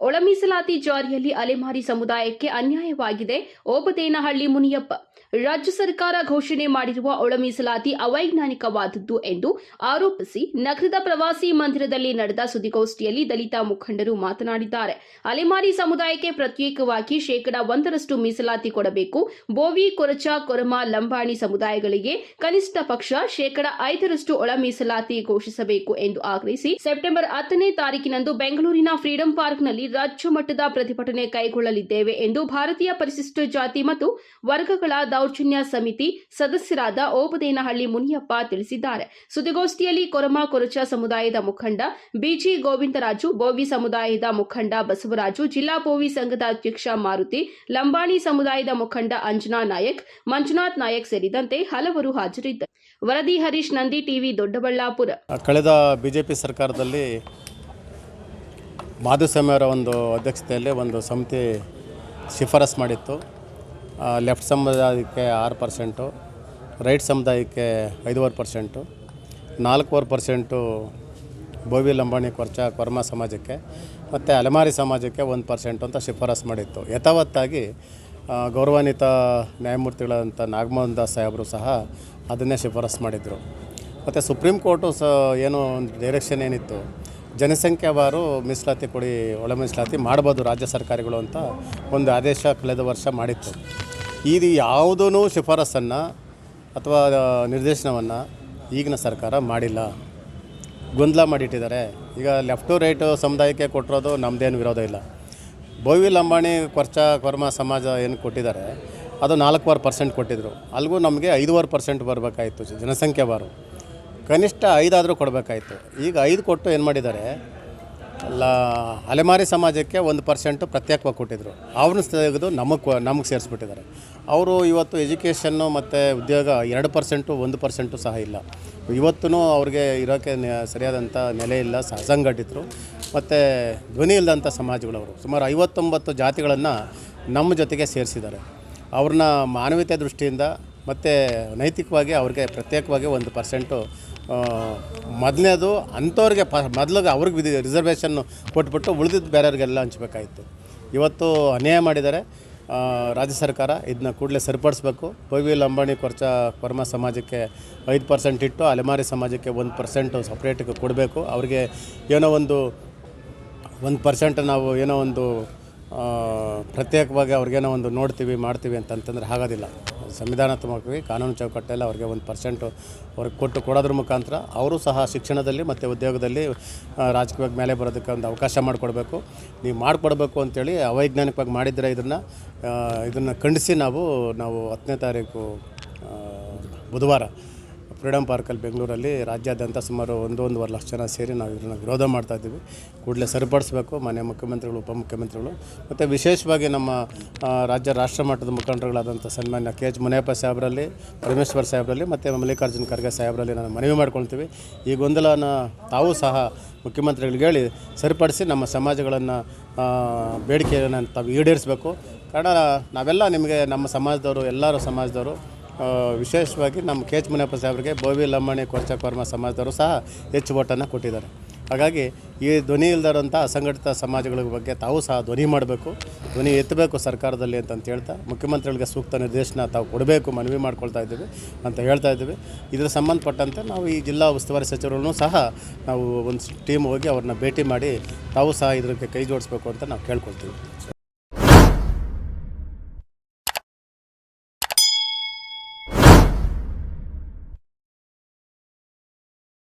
ಒಳ ಮೀಸಲಾತಿ ಜಾರಿಯಲ್ಲಿ ಅಲೆಮಾರಿ ಸಮುದಾಯಕ್ಕೆ ಅನ್ಯಾಯವಾಗಿದೆ. ಓಬದೇನಹಳ್ಳಿ ಮುನಿಯಪ್ಪ, ರಾಜ್ಯ ಸರ್ಕಾರ ಘೋಷಣೆ ಮಾಡಿರುವ ಒಳ ಮೀಸಲಾತಿ ಅವೈಜ್ಞಾನಿಕವಾದದ್ದು ಎಂದು ಆರೋಪಿಸಿ ನಗರದ ಪ್ರವಾಸಿ ಮಂದಿರದಲ್ಲಿ ನಡೆದ ಸುದ್ದಿಗೋಷ್ಠಿಯಲ್ಲಿ ದಲಿತ ಮುಖಂಡರು ಮಾತನಾಡಿದ್ದಾರೆ. ಅಲೆಮಾರಿ ಸಮುದಾಯಕ್ಕೆ ಪ್ರತ್ಯೇಕವಾಗಿ ಶೇಕಡ ಒಂದರಷ್ಟು ಮೀಸಲಾತಿ ಕೊಡಬೇಕು. ಬೋವಿ, ಕೊರಚ, ಕೊರಮ, ಲಂಬಾಣಿ ಸಮುದಾಯಗಳಿಗೆ ಕನಿಷ್ಠ ಪಕ್ಷ ಶೇಕಡ ಐದರಷ್ಟು ಒಳ ಮೀಸಲಾತಿ ಘೋಷಿಸಬೇಕು ಎಂದು ಆಗ್ರಹಿಸಿ, ಸೆಪ್ಟೆಂಬರ್ ಹತ್ತನೇ ತಾರೀಕಿನಂದು ಬೆಂಗಳೂರಿನ ಫ್ರೀಡಂ ಪಾರ್ಕ್ನಲ್ಲಿ ರಾಜ್ಯ ಮಟ್ಟದ ಪ್ರತಿಭಟನೆ ಕೈಗೊಳ್ಳಲಿದ್ದೇವೆ ಎಂದು ಭಾರತೀಯ ಪರಿಶಿಷ್ಟ ಜಾತಿ ಮತ್ತು ವರ್ಗಗಳ ದೌರ್ಜನ್ಯ ಸಮಿತಿ ಸದಸ್ಯರಾದ ಓಬದೇನಹಳ್ಳಿ ಮುನಿಯಪ್ಪ ತಿಳಿಸಿದ್ದಾರೆ. ಸುದ್ದಿಗೋಷ್ಠಿಯಲ್ಲಿ ಕೊರಮ ಕೊರಚ ಸಮುದಾಯದ ಮುಖಂಡ ಬಿಜಿ ಗೋವಿಂದರಾಜು, ಬೋವಿ ಸಮುದಾಯದ ಮುಖಂಡ ಬಸವರಾಜು, ಜಿಲ್ಲಾ ಬೋವಿ ಸಂಘದ ಅಧ್ಯಕ್ಷ ಮಾರುತಿ, ಲಂಬಾಣಿ ಸಮುದಾಯದ ಮುಖಂಡ ಅಂಜನಾ ನಾಯಕ್, ಮಂಜುನಾಥ್ ನಾಯಕ್ ಸೇರಿದಂತೆ ಹಲವರು ಹಾಜರಿದ್ದರು ವರದಿ ಹರೀಶ್ ನಂದಿ ಟಿವಿ ದೊಡ್ಡಬಳ್ಳಾಪುರ. ಕಳೆದ ಬಿಜೆಪಿ ಸರ್ಕಾರದಲ್ಲಿ ಮಾಧುಸ್ವಾಮಿ ಅವರ ಒಂದು ಅಧ್ಯಕ್ಷತೆಯಲ್ಲಿ ಒಂದು ಸಮಿತಿ ಶಿಫಾರಸ್ ಮಾಡಿತ್ತು. ಲೆಫ್ಟ್ ಸಮುದಾಯಕ್ಕೆ ಆರು ಪರ್ಸೆಂಟು, ರೈಟ್ ಸಮುದಾಯಕ್ಕೆ ಐದೂವರೆ ಪರ್ಸೆಂಟು, ನಾಲ್ಕೂವರೆ ಪರ್ಸೆಂಟು ಬೋವಿ ಲಂಬಾಣಿ ಕೊರ್ಚ ಕೊರ್ಮ ಸಮಾಜಕ್ಕೆ ಮತ್ತು ಅಲೆಮಾರಿ ಸಮಾಜಕ್ಕೆ ಒಂದು ಪರ್ಸೆಂಟು ಅಂತ ಶಿಫಾರಸ್ ಮಾಡಿತ್ತು. ಯಥಾವತ್ತಾಗಿ ಗೌರವಾನ್ವಿತ ನ್ಯಾಯಮೂರ್ತಿಗಳಂಥ ನಾಗಮೋಹನ್ ದಾಸ್ ಸಾಹೇಬರು ಸಹ ಅದನ್ನೇ ಶಿಫಾರಸ್ ಮಾಡಿದರು. ಮತ್ತು ಸುಪ್ರೀಂ ಕೋರ್ಟು ಸ, ಏನು ಒಂದು ಡೈರೆಕ್ಷನ್ ಏನಿತ್ತು ಜನಸಂಖ್ಯಾವಾರು ಮೀಸಲಾತಿ ಕೊಡಿ, ಒಳ ಮೀಸಲಾತಿ ಮಾಡ್ಬೋದು ರಾಜ್ಯ ಸರ್ಕಾರಗಳು ಅಂತ ಒಂದು ಆದೇಶ ಕಳೆದ ವರ್ಷ ಮಾಡಿತ್ತು. ಇದು ಯಾವುದೂ ಶಿಫಾರಸನ್ನು ಅಥವಾ ನಿರ್ದೇಶನವನ್ನು ಈಗಿನ ಸರ್ಕಾರ ಮಾಡಿಲ್ಲ. ಗೊಂದಲ ಮಾಡಿಟ್ಟಿದ್ದಾರೆ. ಈಗ ಲೆಫ್ಟು ರೈಟು ಸಮುದಾಯಕ್ಕೆ ಕೊಟ್ಟಿರೋದು ನಮ್ಮದೇನು ವಿರೋಧ ಇಲ್ಲ. ಬೋವಿ ಲಂಬಾಣಿ ಕೊರ್ಚ ಕೊರ್ಮ ಸಮಾಜ ಏನು ಕೊಟ್ಟಿದ್ದಾರೆ, ಅದು ನಾಲ್ಕೂವರೆ ಪರ್ಸೆಂಟ್ ಕೊಟ್ಟಿದ್ದರು ಅಲ್ಲಿಗೂ ನಮಗೆ ಐದೂವರೆ ಪರ್ಸೆಂಟ್ ಬರಬೇಕಾಯಿತು ಜನಸಂಖ್ಯೆ ಬಾರು ಕನಿಷ್ಠ ಐದಾದರೂ ಕೊಡಬೇಕಾಯಿತು. ಈಗ ಐದು ಕೊಟ್ಟು ಏನು ಮಾಡಿದ್ದಾರೆ? ಅಲ್ಲ ಅಲೆಮಾರಿ ಸಮಾಜಕ್ಕೆ ಒಂದು ಪರ್ಸೆಂಟು ಪ್ರತ್ಯೇಕವಾಗಿ ಕೊಟ್ಟಿದ್ದರು ಅವ್ರನ್ನ ತೆಗೆದು ನಮಗೆ ನಮಗೆ ಸೇರಿಸ್ಬಿಟ್ಟಿದ್ದಾರೆ. ಅವರು ಇವತ್ತು ಎಜುಕೇಷನ್ನು ಮತ್ತು ಉದ್ಯೋಗ ಎರಡು ಪರ್ಸೆಂಟು, ಒಂದು ಪರ್ಸೆಂಟು ಸಹ ಇಲ್ಲ. ಇವತ್ತೂ ಅವ್ರಿಗೆ ಇರೋಕ್ಕೆ ಸರಿಯಾದಂಥ ನೆಲೆ ಇಲ್ಲ ಸಂಘಟಿತರು ಮತ್ತು ಧ್ವನಿ ಇಲ್ಲದಂಥ ಸಮಾಜಗಳವರು. ಸುಮಾರು ಐವತ್ತೊಂಬತ್ತು ಜಾತಿಗಳನ್ನು ನಮ್ಮ ಜೊತೆಗೆ ಸೇರಿಸಿದ್ದಾರೆ. ಅವ್ರನ್ನ ಮಾನವೀಯತೆ ದೃಷ್ಟಿಯಿಂದ ಮತ್ತು ನೈತಿಕವಾಗಿ ಅವ್ರಿಗೆ ಪ್ರತ್ಯೇಕವಾಗಿ ಒಂದು ಪರ್ಸೆಂಟು ಮೊದಲನೇದು ಅಂಥವ್ರಿಗೆ ಪ, ಮೊದಲಿಗೆ ಅವ್ರಿಗೆ ವಿಧಿ ರಿಸರ್ವೇಷನ್ನು ಕೊಟ್ಬಿಟ್ಟು ಉಳಿದಿದ್ದು ಬೇರೆಯವ್ರಿಗೆಲ್ಲ ಹಂಚಬೇಕಾಯಿತು ಇವತ್ತು ಅನ್ಯಾಯ ಮಾಡಿದ್ದಾರೆ. ರಾಜ್ಯ ಸರ್ಕಾರ ಇದನ್ನ ಕೂಡಲೇ ಸರಿಪಡಿಸ್ಬೇಕು. ಪೈವಿ ಲಂಬಾಣಿ ಕೊರ್ಚ, ಕೊರ್ಮ ಸಮಾಜಕ್ಕೆ ಐದು ಪರ್ಸೆಂಟ್ ಇಟ್ಟು ಅಲೆಮಾರಿ ಸಮಾಜಕ್ಕೆ ಒಂದು ಪರ್ಸೆಂಟು ಸಪ್ರೇಟಿಗೆ ಕೊಡಬೇಕು. ಅವ್ರಿಗೆ ಏನೋ ಒಂದು ಒಂದು ಪರ್ಸೆಂಟ್ ನಾವು ಏನೋ ಒಂದು ಪ್ರತ್ಯೇಕವಾಗಿ ಅವ್ರಿಗೇನೋ ಒಂದು ನೋಡ್ತೀವಿ, ಮಾಡ್ತೀವಿ ಅಂತಂತಂದ್ರೆ ಆಗೋದಿಲ್ಲ ಸಂವಿಧಾನಾತ್ಮಕವಾಗಿ ಕಾನೂನು ಚೌಕಟ್ಟಲ್ಲಿ ಅವ್ರಿಗೆ ಒಂದು ಪರ್ಸೆಂಟು ಅವ್ರಿಗೆ ಕೊಟ್ಟು ಕೊಡೋದ್ರ ಮುಖಾಂತರ ಅವರು ಸಹ ಶಿಕ್ಷಣದಲ್ಲಿ ಮತ್ತು ಉದ್ಯೋಗದಲ್ಲಿ ರಾಜಕೀಯವಾಗಿ ಮೇಲೆ ಬರೋದಕ್ಕೆ ಒಂದು ಅವಕಾಶ ಮಾಡಿಕೊಡ್ಬೇಕು. ನೀವು ಮಾಡಿಕೊಡ್ಬೇಕು ಅಂತೇಳಿ ಅವೈಜ್ಞಾನಿಕವಾಗಿ ಮಾಡಿದರೆ ಇದನ್ನು ಇದನ್ನು ಖಂಡಿಸಿ ನಾವು ನಾವು ಹತ್ತನೇ ತಾರೀಕು ಬುಧವಾರ ಫ್ರೀಡಮ್ ಪಾರ್ಕಲ್ಲಿ ಬೆಂಗಳೂರಲ್ಲಿ ರಾಜ್ಯಾದ್ಯಂತ ಸುಮಾರು ಒಂದು ಒಂದೂವರೆ ಲಕ್ಷ ಜನ ಸೇರಿ ನಾವು ಇದನ್ನು ವಿರೋಧ ಮಾಡ್ತಾ ಇದ್ದೀವಿ. ಕೂಡಲೇ ಸರಿಪಡಿಸಬೇಕು ಮನೆ ಮುಖ್ಯಮಂತ್ರಿಗಳು, ಉಪಮುಖ್ಯಮಂತ್ರಿಗಳು. ಮತ್ತು ವಿಶೇಷವಾಗಿ ನಮ್ಮ ರಾಜ್ಯ ರಾಷ್ಟ್ರ ಮಟ್ಟದ ಮುಖಂಡರುಗಳಾದಂಥ ಸನ್ಮಾನ್ಯ ಕೆ ಎಚ್ ಮುನಿಯಪ್ಪ ಸಾಹೇಬರಲ್ಲಿ, ಪರಮೇಶ್ವರ್ ಸಾಹೇಬರಲ್ಲಿ ಮತ್ತು ಮಲ್ಲಿಕಾರ್ಜುನ ಖರ್ಗೆ ಸಾಹೇಬರಲ್ಲಿ ನಾನು ಮನವಿ ಮಾಡ್ಕೊಳ್ತೀವಿ. ಈ ಗೊಂದಲನ ತಾವು ಸಹ ಮುಖ್ಯಮಂತ್ರಿಗಳಿಗೆ ಹೇಳಿ ಸರಿಪಡಿಸಿ ನಮ್ಮ ಸಮಾಜಗಳನ್ನು ಬೇಡಿಕೆಯನ್ನು ತಾವು ಈಡೇರಿಸಬೇಕು. ಕಾರಣ ನಾವೆಲ್ಲ ನಿಮಗೆ ನಮ್ಮ ಸಮಾಜದವರು, ಎಲ್ಲರೂ ಸಮಾಜದವರು ವಿಶೇಷವಾಗಿ ನಮ್ಮ ಕೆ ಎಚ್ ಮುನಿಯಪ್ಪ ಸಾಹೇಬರಿಗೆ ಬೋವಿ ಲಂಬಾಣಿ ಕೊರ್ಚ ಕೊರ್ಮ ಸಮಾಜದವರು ಸಹ ಹೆಚ್ಚು ಓಟನ್ನು ಕೊಟ್ಟಿದ್ದಾರೆ. ಹಾಗಾಗಿ ಈ ಧ್ವನಿ ಇಲ್ಲದಾರಂಥ ಅಸಂಘಟಿತ ಸಮಾಜಗಳ ಬಗ್ಗೆ ತಾವು ಸಹ ಧ್ವನಿ ಮಾಡಬೇಕು, ಧ್ವನಿ ಎತ್ತಬೇಕು ಸರ್ಕಾರದಲ್ಲಿ ಅಂತಂತ ಹೇಳ್ತಾ, ಮುಖ್ಯಮಂತ್ರಿಗಳಿಗೆ ಸೂಕ್ತ ನಿರ್ದೇಶನ ತಾವು ಕೊಡಬೇಕು, ಮನವಿ ಮಾಡ್ಕೊಳ್ತಾ ಇದ್ದೀವಿ ಅಂತ ಹೇಳ್ತಾ ಇದ್ದೀವಿ. ಇದರ ಸಂಬಂಧಪಟ್ಟಂತೆ ನಾವು ಈ ಜಿಲ್ಲಾ ಉಸ್ತುವಾರಿ ಸಚಿವರನ್ನು ಸಹ ನಾವು ಒಂದು ಟೀಮ್ ಹೋಗಿ ಅವ್ರನ್ನ ಭೇಟಿ ಮಾಡಿ ತಾವು ಸಹ ಇದಕ್ಕೆ ಕೈ ಜೋಡಿಸ್ಬೇಕು ಅಂತ ನಾವು ಕೇಳ್ಕೊಳ್ತೀವಿ.